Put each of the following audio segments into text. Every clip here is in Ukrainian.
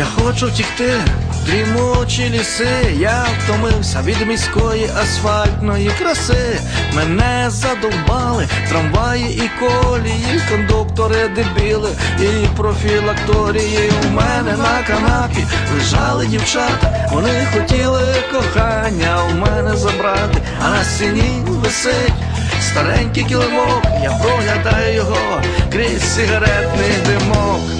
Я хочу втікти, дрімучі ліси, я втомився від міської асфальтної краси. Мене задовбали трамваї і колії, кондуктори дебіли і профілакторії. У мене на канапі лежали дівчата, вони хотіли кохання у мене забрати, а на стіні висить. Старенький килимок, я проглядаю його крізь сигаретний димок.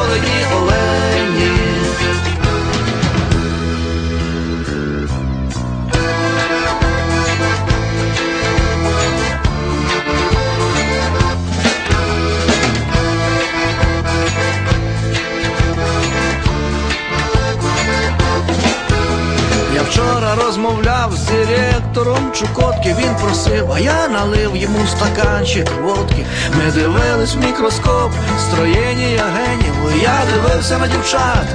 розмовляв з директором Чукотки, він просив, а я налив йому стаканчик водки. Ми дивились в мікроскоп, строєння генів. Я дивився на дівчат,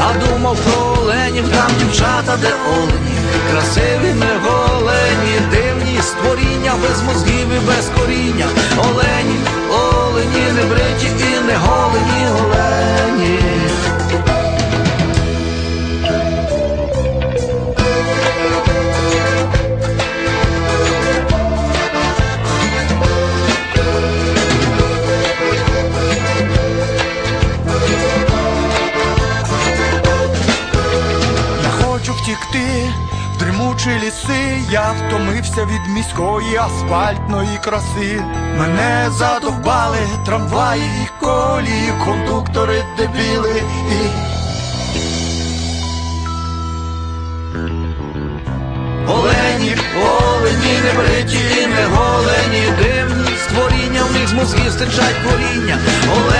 а думав про оленів, там дівчата, де олені, красиві не голені, дивні створіння без мозгів і без коріння. Олені, в ліси, я втомився від міської асфальтної краси. Мене задовбали трамваї і колії, кондуктори дебіли і Олені, олені, не бриті не голені, дивні створіння, в них з мозгів стичать коріння. Олені.